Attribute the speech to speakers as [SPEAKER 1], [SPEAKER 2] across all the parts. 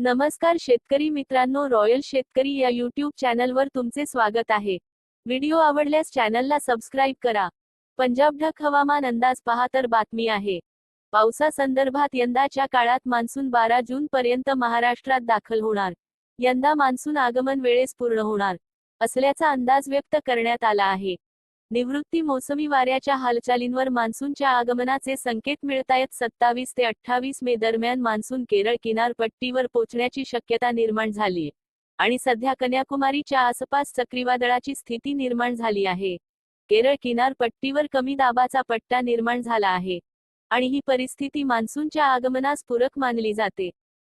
[SPEAKER 1] नमस्कार शेतकरी मित्रांनो रॉयल शेतकरी या यूट्यूब चॅनलवर तुमचे स्वागत आहे. व्हिडिओ आवडल्यास चॅनलला सबस्क्राईब करा. पंजाब ढक हवामान अंदाज पहा तर बातमी आहे. पावसासंदर्भात यंदाच्या काळात मान्सून बारा जून पर्यंत महाराष्ट्रात दाखल होणार. यंदा मान्सून आगमन वेळेस पूर्ण होणार. असल्याचा अंदाज व्यक्त करण्यात आला आहे. निवृत्ती मोसमी वाऱ्याच्या हालचालींवर मान्सूनच्या आगमनाचे संकेत मिळतायत. सत्तावीस ते अठ्ठावीस मे दरम्यान मान्सून केरळ किनारपट्टीवर पोचण्याची शक्यता निर्माण झाली आणि सध्या कन्याकुमारीच्या आसपास चक्रीवादळाची स्थिती निर्माण झाली आहे. केरळ किनारपट्टीवर कमी दाबाचा पट्टा निर्माण झाला आहे आणि ही परिस्थिती मान्सूनच्या आगमनास पूरक मानली जाते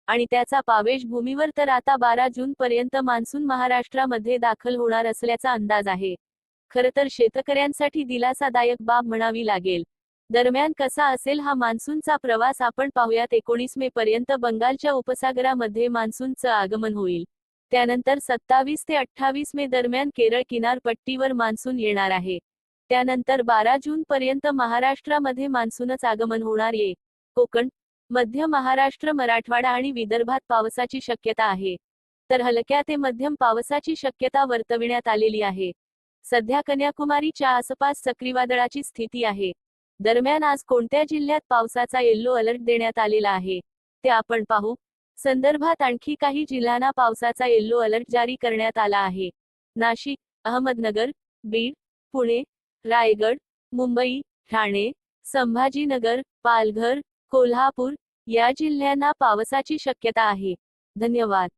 [SPEAKER 1] आणि त्याचा पावेश भूमीवर तर आता बारा जून पर्यंत मान्सून महाराष्ट्रामध्ये दाखल होणार असल्याचा अंदाज आहे. खरं तर शेतकऱ्यांसाठी दिलासादायक बाब म्हणावी लागेल. दरम्यान कसा असेल हा मान्सूनचा प्रवास आपण पाहूयात. एकोणीस मे पर्यंत बंगालच्या उपसागरामध्ये मान्सूनचं आगमन होईल. त्यानंतर सत्तावीस ते अठ्ठावीस मे दरम्यान केरळ किनारपट्टीवर मान्सून येणार आहे. त्यानंतर बारा जून पर्यंत महाराष्ट्रामध्ये मान्सूनच आगमन होणार आहे. कोकण मध्य महाराष्ट्र मराठवाडा आणि विदर्भात पावसाची शक्यता आहे. तर हलक्या ते मध्यम पावसाची शक्यता वर्तविण्यात आलेली आहे. सध्या कन्याकुमारीच्या आसपास चक्रीवादळाची स्थिती आहे. दरम्यान आज कोणत्या जिल्ह्यात पावसाचा येल्लो अलर्ट देण्यात आलेला आहे? ते आपण पाहू. संदर्भात आणखी काही जिल्ह्यांना पावसाचा येल्लो अलर्ट जारी करण्यात आला आहे. नाशिक अहमदनगर बीड पुणे रायगड मुंबई ठाणे संभाजीनगर पालघर कोल्हापूर या जिल्ह्यांना पावसाची शक्यता आहे. धन्यवाद.